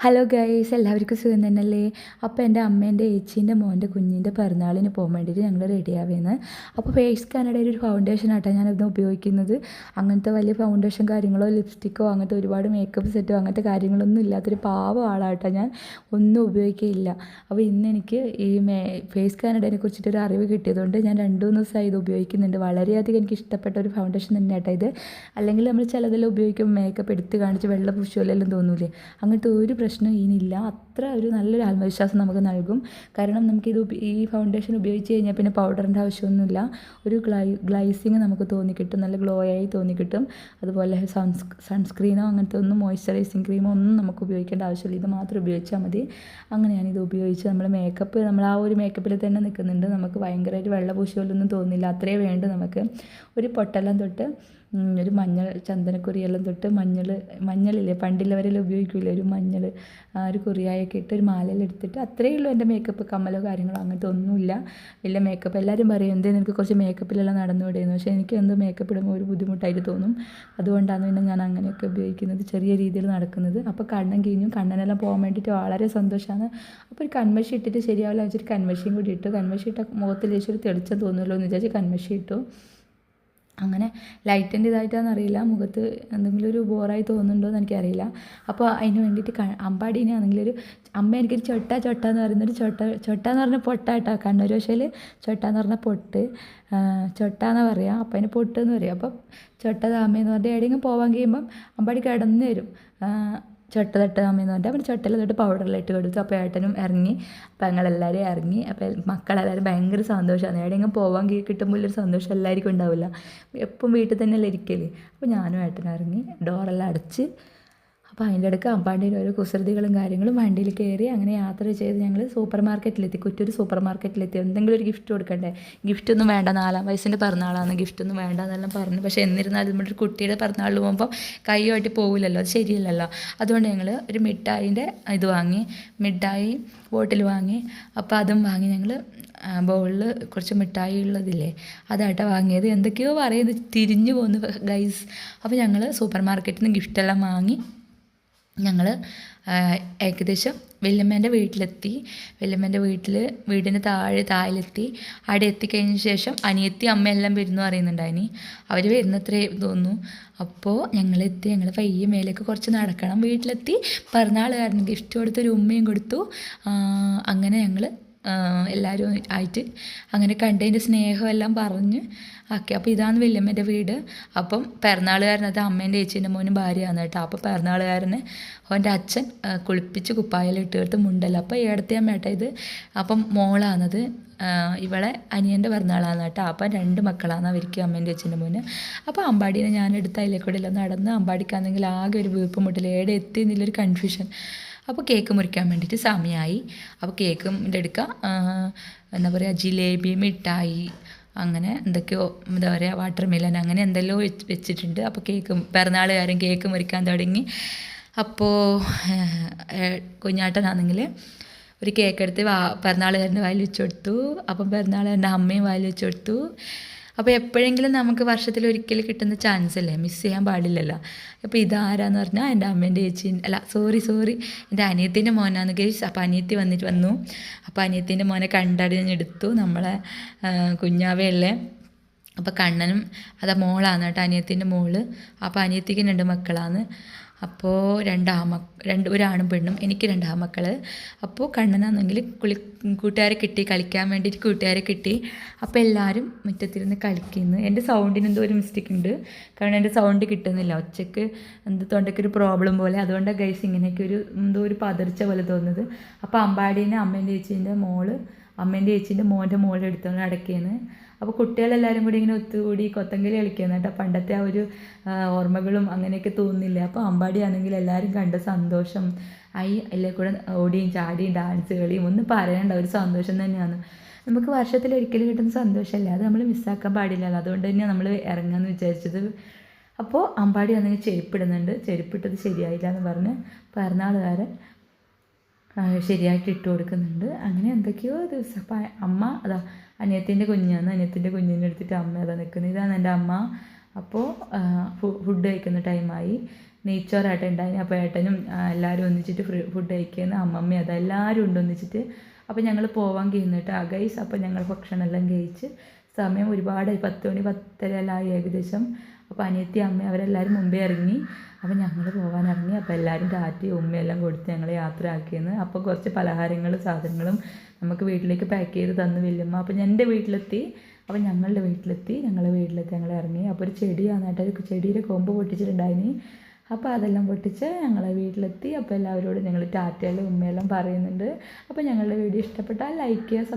Hello guys എല്ലാവർക്കും സുഖം തന്നെയല്ലേ? അപ്പോൾ എന്റെ അമ്മേന്റെ ഏച്ചീന്റെ മോന്റെ കുഞ്ഞിന്റെ പിറന്നാളിന് പോകാൻ വേണ്ടിയിട്ട് ഞങ്ങൾ റെഡി ആവുന്നത് അപ്പോൾ ഫേസ് കാനഡയിൽ ഒരു ഫൗണ്ടേഷൻ ആട്ടോ ഞാനിത് ഉപയോഗിക്കുന്നത്. അങ്ങനത്തെ വലിയ ഫൗണ്ടേഷൻ കാര്യങ്ങളോ ലിപ്സ്റ്റിക്കോ അങ്ങനത്തെ ഒരുപാട് മേക്കപ്പ് സെറ്റോ അങ്ങനത്തെ കാര്യങ്ങളൊന്നും ഇല്ലാത്തൊരു പാവം ആളാട്ടോ ഞാൻ ഒന്നും ഉപയോഗിക്കില്ല അപ്പോൾ ഇന്ന് എനിക്ക് ഈ മേ ഫേസ് കാനഡയെ കുറിച്ചിട്ടൊരു അറിവ് കിട്ടിയതുകൊണ്ട് ഞാൻ രണ്ട് മൂന്ന് ദിവസമായി ഇത് ഉപയോഗിക്കുന്നുണ്ട്. വളരെയധികം എനിക്ക് ഇഷ്ടപ്പെട്ട ഒരു ഫൗണ്ടേഷൻ തന്നെ തന്നെയാട്ടോ ഇത്. അല്ലെങ്കിൽ നമ്മൾ ചിലതെല്ലാം ഉപയോഗിക്കുമ്പോൾ മേക്കപ്പ് എടുത്ത് കാണിച്ച് വെള്ള പൂശുമല്ലെല്ലാം തോന്നൂലേ? അങ്ങനത്തെ ഒരു പ്രശ്നം ഇനിയില്ല. അത്ര ഒരു നല്ലൊരു ആത്മവിശ്വാസം നമുക്ക് നൽകും. കാരണം നമുക്കിത് ഈ ഫൗണ്ടേഷൻ ഉപയോഗിച്ച് കഴിഞ്ഞാൽ പിന്നെ പൗഡറിന്റെ ആവശ്യമൊന്നുമില്ല. ഒരു ഗ്ലൈ ഗ്ലൈസിങ് നമുക്ക് തോന്നിക്കിട്ടും. നല്ല ഗ്ലോ ആയി തോന്നിക്കിട്ടും. അതുപോലെ സൺസ് സൺസ്ക്രീനോ അങ്ങനത്തെ ഒന്നും മോയ്സ്ചറൈസിങ് ക്രീമോ ഒന്നും നമുക്ക് ഉപയോഗിക്കേണ്ട ആവശ്യമില്ല. ഇത് മാത്രം ഉപയോഗിച്ചാൽ മതി. അങ്ങനെയാണ് ഇത് ഉപയോഗിച്ച് നമ്മൾ മേക്കപ്പ് നമ്മൾ ആ ഒരു മേക്കപ്പിൽ തന്നെ നിൽക്കുന്നുണ്ട്. നമുക്ക് ഭയങ്കരമായിട്ട് വെള്ള പൂശിയോലൊന്നും തോന്നില്ല. അത്രേ വേണ്ട നമുക്ക്. ഒരു പൊട്ടെല്ലാം തൊട്ട് ഒരു മഞ്ഞൾ ചന്ദനക്കുറിയെല്ലാം തൊട്ട് മഞ്ഞൾ മഞ്ഞളില്ലേ പണ്ടുള്ളവരെല്ലാം ഉപയോഗിക്കില്ലേ ഒരു മഞ്ഞൾ ആ ഒരു കുറിയായൊക്കെ ഇട്ട് ഒരു മാലയിൽ എടുത്തിട്ട് അത്രയേ ഉള്ളൂ എന്റെ മേക്കപ്പ് കമ്മലോ കാര്യങ്ങളോ അങ്ങനത്തെ ഒന്നുമില്ല. വലിയ മേക്കപ്പ് എല്ലാവരും പറയും എന്തേ നിനക്ക് കുറച്ച് മേക്കപ്പിലെല്ലാം നടന്നുകൂടെയെന്ന് പക്ഷേ എനിക്ക് എന്ത് മേക്കപ്പ് ഇടുമ്പോൾ ഒരു ബുദ്ധിമുട്ടായിട്ട് തോന്നും. അതുകൊണ്ടാണ് പിന്നെ ഞാൻ അങ്ങനെയൊക്കെ ഉപയോഗിക്കുന്നത് ചെറിയ രീതിയിൽ നടക്കുന്നത്. അപ്പോൾ കണ്ണൻ കിഞ്ഞു കണ്ണനെല്ലാം പോകാൻ വേണ്ടിയിട്ട് വളരെ സന്തോഷമാണ്. അപ്പോൾ ഒരു കൺമഷി ഇട്ടിട്ട് ശരിയാവില്ല വെച്ചിട്ട് കൺമഷിയും കൂടി ഇട്ടു. കൺമഷി ഇട്ട മുഖത്തിൽ വെച്ചൊരു തെളിച്ചം തോന്നുമല്ലോ എന്ന് വിചാരിച്ച് കൺമഷി ഇട്ടു. അങ്ങനെ ലൈറ്റിന്റെ ഇതായിട്ടാണെന്ന് അറിയില്ല മുഖത്ത് എന്തെങ്കിലും ഒരു ബോറായി തോന്നുന്നുണ്ടോ എന്ന് എനിക്കറിയില്ല. അപ്പോൾ അതിന് വേണ്ടിയിട്ട് അമ്പാടീനെ ആണെങ്കിൽ ഒരു അമ്മ എനിക്കൊരു ചൊട്ട ചൊട്ട എന്ന് പറയുന്നൊരു ചൊട്ട ചൊട്ട എന്ന് പറഞ്ഞ പൊട്ട കേട്ടോ കണ്ണൂർ ഭാഷയിൽ ചൊട്ട എന്ന് പറഞ്ഞ പൊട്ട്. ചൊട്ട എന്ന് പറയുക അപ്പം അതിന് പൊട്ട് എന്ന് പറയും. അപ്പം ചൊട്ട താമയെന്ന് പറഞ്ഞാൽ എവിടെയെങ്കിലും പോകാൻ കഴിയുമ്പം അമ്പാടി കിടന്നു വരും. ചൊട്ട തട്ട് അമ്മയെന്ന് പറഞ്ഞാൽ അപ്പം ചൊട്ടയിൽ തൊട്ട് പൗഡറിലിട്ട് കൊടുത്തു. അപ്പോൾ ഏട്ടനും ഇറങ്ങി. അപ്പം ഞങ്ങളെല്ലാവരും ഇറങ്ങി. അപ്പോൾ മക്കളെല്ലാവരും ഭയങ്കര സന്തോഷമാണ് എവിടെയെങ്കിലും പോകാൻ കിട്ടുമ്പോൾ ഒരു സന്തോഷം എല്ലാവർക്കും ഉണ്ടാവില്ല. എപ്പം വീട്ടിൽ തന്നെയല്ലേ ഇരിക്കൽ? അപ്പോൾ ഞാനും ഏട്ടനും ഇറങ്ങി. ഡോറെല്ലാം അടച്ച് അപ്പോൾ അതിന്റെ ഇടയ്ക്ക് അമ്പാണ്ടിയിൽ ഓരോ കുസൃതികളും കാര്യങ്ങളും വണ്ടിയിൽ കയറി അങ്ങനെ യാത്ര ചെയ്ത് ഞങ്ങൾ സൂപ്പർ മാർക്കറ്റിലെത്തി കുറ്റൊരു സൂപ്പർ മാർക്കറ്റിലെത്തി എന്തെങ്കിലും ഒരു ഗിഫ്റ്റ് കൊടുക്കണ്ടേ? ഗിഫ്റ്റ് ഒന്നും വേണ്ട. നാലാം വയസ്സിന്റെ പിറന്നാളാണ്. ഗിഫ്റ്റ് ഒന്നും വേണ്ട എന്നെല്ലാം പറഞ്ഞു. പക്ഷേ എന്നിരുന്നാലും നമ്മുടെ ഒരു കുട്ടിയുടെ പിറന്നാളിൽ പോകുമ്പോൾ കൈയുമായിട്ട് പോകില്ലല്ലോ അത് ശരിയല്ലല്ലോ. അതുകൊണ്ട് ഞങ്ങൾ ഒരു മിഠായിന്റെ ഇത് വാങ്ങി മിഠായി ബോട്ടിൽ വാങ്ങി. അപ്പോൾ അതും വാങ്ങി ഞങ്ങൾ ബൗളിൽ കുറച്ച് മിഠായി ഉള്ളതില്ലേ അതായിട്ട് വാങ്ങിയത്. എന്തൊക്കെയോ പറയുന്നത് തിരിഞ്ഞു പോകുന്നു ഗൈസ്. അപ്പോൾ ഞങ്ങൾ സൂപ്പർ മാർക്കറ്റിൽ നിന്ന് ഗിഫ്റ്റെല്ലാം വാങ്ങി ഞങ്ങൾ ഏകദേശം വല്യമ്മേന്റെ വീട്ടിലെത്തി. വല്യമ്മേന്റെ വീട്ടിൽ വീടിന് താഴെ താഴിലെത്തി. അവിടെ എത്തിക്കഴിഞ്ഞ ശേഷം അനിയത്തി അമ്മയെല്ലാം വരുന്നു അറിയുന്നുണ്ടായിനി അവർ വരുന്നത്രേ തോന്നുന്നു. അപ്പോൾ ഞങ്ങളെത്തി ഞങ്ങൾ പയ്യെ മേലേക്ക് കുറച്ച് നടക്കണം. വീട്ടിലെത്തി. പിറന്നാൾ കാരണം ഗിഫ്റ്റ് കൊടുത്തൊരു ഉമ്മയും കൊടുത്തു. അങ്ങനെ ഞങ്ങൾ എല്ലാവരും ആയിട്ട് അങ്ങനെ കണ്ടതിന്റെ സ്നേഹമെല്ലാം പറഞ്ഞ് ആക്കി അപ്പോൾ ഇതാണ് വല്യമ്മേന്റെ വീട്. അപ്പം പിറന്നാളുകാരനത് അമ്മേന്റെ ചേച്ചീന്റെ മോനും ഭാര്യയാണ് കേട്ടോ. അപ്പോൾ പിറന്നാളുകാരനെ അവന്റെ അച്ഛൻ കുളിപ്പിച്ച് കുപ്പായെല്ലാം ഇട്ട് കൊടുത്ത് മുണ്ടല്ല അപ്പോൾ ഏടത്തെ അമ്മേട്ടാ ഇത്. അപ്പം മോളാണത്. ഇവളെ അനിയന്റെ പിറന്നാളാണ് കേട്ടോ. അപ്പം രണ്ട് മക്കളാണ് അവർക്ക് അമ്മേന്റെ അച്ഛന്റെ മോന്. അപ്പോൾ അമ്പാടീനെ ഞാൻ എടുത്ത് അതിലേക്കൂടെ കൂടെ എല്ലാം നടന്ന് അമ്പാടിക്കാണെങ്കിൽ ആകെ ഒരു വീർപ്പ് മുട്ടിൽ ഏടെ എത്തി എന്നുള്ളൊരു കൺഫ്യൂഷൻ അപ്പോൾ കേക്ക് മുറിക്കാൻ വേണ്ടിയിട്ട് സമയമായി അപ്പോൾ കേക്കും എടുക്കുക എന്താ പറയുക ജിലേബി മിഠായി അങ്ങനെ എന്തൊക്കെയോ എന്താ പറയുക വാട്ടർ മെലൻ അങ്ങനെ എന്തെല്ലോ വെച്ച് വെച്ചിട്ടുണ്ട്. അപ്പോൾ കേക്ക് പിറന്നാളുകാരും കേക്ക് മുറിക്കാൻ തുടങ്ങി. അപ്പോൾ കുഞ്ഞാട്ടനാണെങ്കിൽ ഒരു കേക്ക് എടുത്ത് വാ പിറന്നാളുകാരന്റെ വായിൽ വെച്ച് കൊടുത്തു. അപ്പം പിറന്നാളുകാരന്റെ അമ്മയും വായിൽ വെച്ച് കൊടുത്തു. അപ്പോൾ എപ്പോഴെങ്കിലും നമുക്ക് വർഷത്തിൽ ഒരിക്കൽ കിട്ടുന്ന ചാൻസ് അല്ലേ? മിസ് ചെയ്യാൻ പാടില്ലല്ലോ. അപ്പോൾ ഇതാരാന്ന് പറഞ്ഞാൽ എന്റെ അമ്മേന്റെ ചേച്ചി അല്ല സോറി സോറി എന്റെ അനിയത്തിന്റെ മോനാന്ന് കേസ്. അപ്പോൾ അനിയത്തി വന്നിട്ട് വന്നു. അപ്പോൾ അനിയത്തിന്റെ മോനെ കണ്ടാടി ഞാൻ എടുത്തു നമ്മളെ കുഞ്ഞാവയല്ലേ അപ്പോൾ കണ്ണനും അതാ മോളാണ് കേട്ടോ അനിയത്തിന്റെ മോൾ. അപ്പോൾ അനിയത്തിക്ക് രണ്ട് മക്കളാണ് അപ്പോൾ രണ്ട് ആമ രണ്ട് ഒരാണും പെണ്ണും എനിക്ക് രണ്ട് ആമക്കൾ അപ്പോൾ കണ്ണനാണെങ്കിൽ കുളി കൂട്ടുകാരെ കിട്ടി കളിക്കാൻ വേണ്ടിയിട്ട് കൂട്ടുകാരെ കിട്ടി. അപ്പോൾ എല്ലാവരും മുറ്റത്തിരുന്ന് കളിക്കുന്നു. എന്റെ സൗണ്ടിന് എന്തോ ഒരു മിസ്റ്റേക്ക് ഉണ്ട്. കാരണം എന്റെ സൗണ്ട് കിട്ടുന്നില്ല. ഒച്ചയ്ക്ക് എന്ത് തൊണ്ടയ്ക്ക് ഒരു പ്രോബ്ലം പോലെ. അതുകൊണ്ടാണ് ഗൈസ് ഇങ്ങനെയൊക്കെ ഒരു എന്തോ ഒരു പതർച്ച പോലെ തോന്നുന്നത്. അപ്പോൾ അമ്പാടീനെ അമ്മേന്റെ ചേച്ചീന്റെ മോൾ അമ്മേന്റെ ചേച്ചീന്റെ മോന്റെ മോളെ എടുത്തോണ്ട് അടക്കിയെന്ന് അപ്പോൾ കുട്ടികളെല്ലാവരും കൂടി ഇങ്ങനെ ഒത്തുകൂടി കൊത്തങ്കലി കളിക്കുന്നു കേട്ടോ. പണ്ടത്തെ ആ ഒരു ഓർമ്മകളും അങ്ങനെയൊക്കെ തോന്നുന്നില്ല. അപ്പോൾ അമ്പാടി ആണെങ്കിൽ എല്ലാവരും കണ്ട സന്തോഷം. ആയി എല്ലാം കൂടെ ഓടിയും ചാടിയും ഡാൻസ് കളിയും ഒന്നും പറയണ്ട. ഒരു സന്തോഷം തന്നെയാണ്. നമുക്ക് വർഷത്തിൽ ഒരിക്കലും കിട്ടുന്ന സന്തോഷമല്ലേ? അത് നമ്മൾ മിസ്സാക്കാൻ പാടില്ലല്ലോ. അതുകൊണ്ട് തന്നെയാണ് നമ്മൾ ഇറങ്ങാമെന്ന് വിചാരിച്ചത്. അപ്പോൾ അമ്പാടി ആണെങ്കിൽ ചെരുപ്പിടുന്നുണ്ട്. ചെരുപ്പിട്ടത് ശരിയായില്ല എന്ന് പറഞ്ഞ് പിറന്നാളുകാരൻ ശരിയായിട്ട് ഇട്ട് കൊടുക്കുന്നുണ്ട്. അങ്ങനെ എന്തൊക്കെയോ ദിവസം. അപ്പം അമ്മ അതാ അനിയത്തിന്റെ കുഞ്ഞാണ് അനിയത്തിന്റെ കുഞ്ഞിനെ എടുത്തിട്ട് അമ്മ അതാ നിൽക്കുന്നത് ഇതാണ് എന്റെ അമ്മ. അപ്പോൾ ഫുഡ് കഴിക്കുന്ന ടൈമായി നെയ്ച്ചോറേട്ടൻ ഉണ്ടായിന്. അപ്പോൾ ഏട്ടനും എല്ലാവരും ഒന്നിച്ചിട്ട് ഫുഡ് കഴിക്കുന്ന. അമ്മമ്മ അതാ എല്ലാവരും ഉണ്ട് ഒന്നിച്ചിട്ട്. അപ്പോൾ ഞങ്ങൾ പോവാൻ കഴിയുന്നിട്ട് ആ ഗൈസ് അപ്പോൾ ഞങ്ങൾ ഭക്ഷണമെല്ലാം കഴിച്ച് സമയം ഒരുപാടായി. പത്ത് മണി പത്തര ആയി ഏകദേശം. അപ്പോൾ അനിയത്തി അമ്മ അവരെല്ലാവരും മുമ്പേ ഇറങ്ങി. അപ്പോൾ ഞങ്ങൾ പോകാനിറങ്ങി അപ്പോൾ എല്ലാവരും ടാറ്റയും ഉമ്മയെല്ലാം കൊടുത്ത് ഞങ്ങളെ യാത്ര ആക്കിയെന്ന് അപ്പോൾ കുറച്ച് പലഹാരങ്ങളും സാധനങ്ങളും നമുക്ക് വീട്ടിലേക്ക് പാക്ക് ചെയ്ത് തന്നു വല്യമ്മ. അപ്പോൾ ഞാൻ എന്റെ വീട്ടിലെത്തി. അപ്പോൾ ഞങ്ങളുടെ വീട്ടിലെത്തി. ഞങ്ങളുടെ വീട്ടിലെത്തി. ഞങ്ങൾ ഇറങ്ങി. അപ്പോൾ ഒരു ചെടിയാണ് കേട്ടോ. ഒരു ചെടിയുടെ കൊമ്പ് പൊട്ടിച്ചിട്ടുണ്ടായിനി. അപ്പോൾ അതെല്ലാം പൊട്ടിച്ച് ഞങ്ങളെ വീട്ടിലെത്തി. അപ്പോൾ എല്ലാവരോടും ഞങ്ങൾ ടാറ്റയിലും ഉമ്മയെല്ലാം പറയുന്നുണ്ട്. അപ്പോൾ ഞങ്ങളുടെ വീഡിയോ ഇഷ്ടപ്പെട്ടാൽ ലൈക്ക് ചെയ്യുക